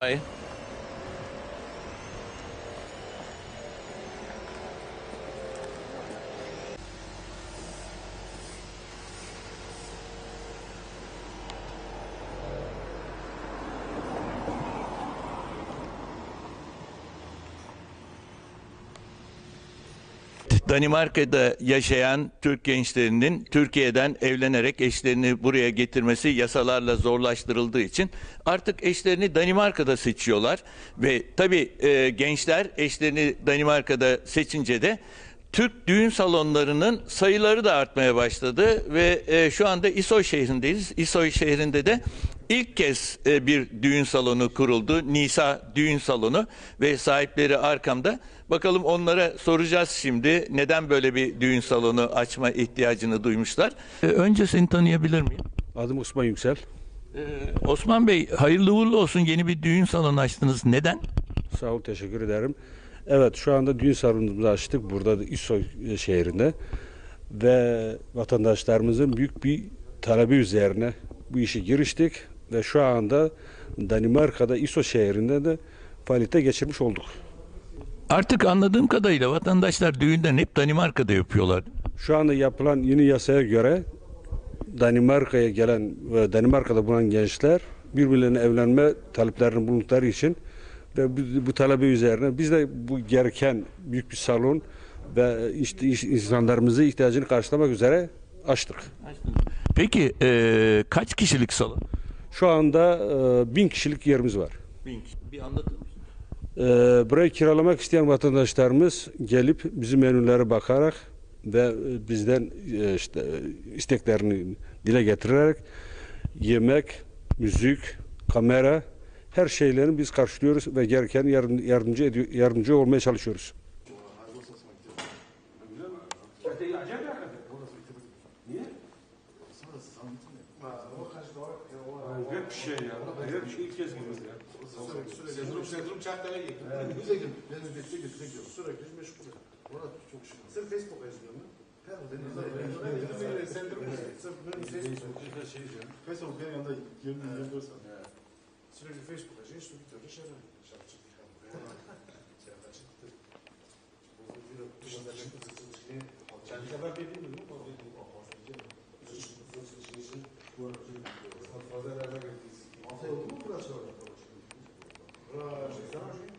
Bye. Danimarka'da yaşayan Türk gençlerinin Türkiye'den evlenerek eşlerini buraya getirmesi yasalarla zorlaştırıldığı için artık eşlerini Danimarka'da seçiyorlar ve tabii e, gençler eşlerini Danimarka'da seçince de Türk düğün salonlarının sayıları da artmaya başladı ve e, şu anda İsoy şehrindeyiz. İsoy şehrinde de ilk kez e, bir düğün salonu kuruldu. Nisa Düğün Salonu ve sahipleri arkamda. Bakalım onlara soracağız şimdi neden böyle bir düğün salonu açma ihtiyacını duymuşlar. E, önce seni tanıyabilir miyim? Adım Osman Yüksel. E, Osman Bey hayırlı uğurlu olsun yeni bir düğün salonu açtınız. Neden? Sağ ol, teşekkür ederim. Evet, şu anda düğün salonumuzu açtık burada da İsoy şehrinde. Ve vatandaşlarımızın büyük bir talebi üzerine bu işe giriştik. Ve şu anda Danimarka'da İso şehrinde de faaliyete geçirmiş olduk. Artık anladığım kadarıyla vatandaşlar düğünden hep Danimarka'da yapıyorlar. Şu anda yapılan yeni yasaya göre Danimarka'ya gelen ve Danimarka'da bulunan gençler birbirlerine evlenme taleplerini bulundukları için ve bu, bu talebi üzerine biz de bu gereken büyük bir salon ve işte iş- insanlarımızın ihtiyacını karşılamak üzere açtık. Peki e, kaç kişilik salon? Şu anda e, bin kişilik yerimiz var. Bin kişi. Bir anlatır mısın? E, burayı kiralamak isteyen vatandaşlarımız gelip bizim menülere bakarak ve e, bizden e, işte e, isteklerini dile getirerek yemek, müzik, kamera her şeylerini biz karşılıyoruz ve gereken yardım- yardımcı ediyor, yardımcı olmaya çalışıyoruz. Bir şey ya. bir şey ilk kez gidiyoruz ya. Sezrum sezrum çarklara gittim. Bize gittim. Ben de bekle gittik gidiyor. Sürekli meşgul. Orada çok şey. Sırf Facebook. Facebook benim yanında 20 24 saat. Sürekli Facebook'a şey işte gibi Fazla nereden geldiniz? Hafta oldu mu burası orada? Hvala.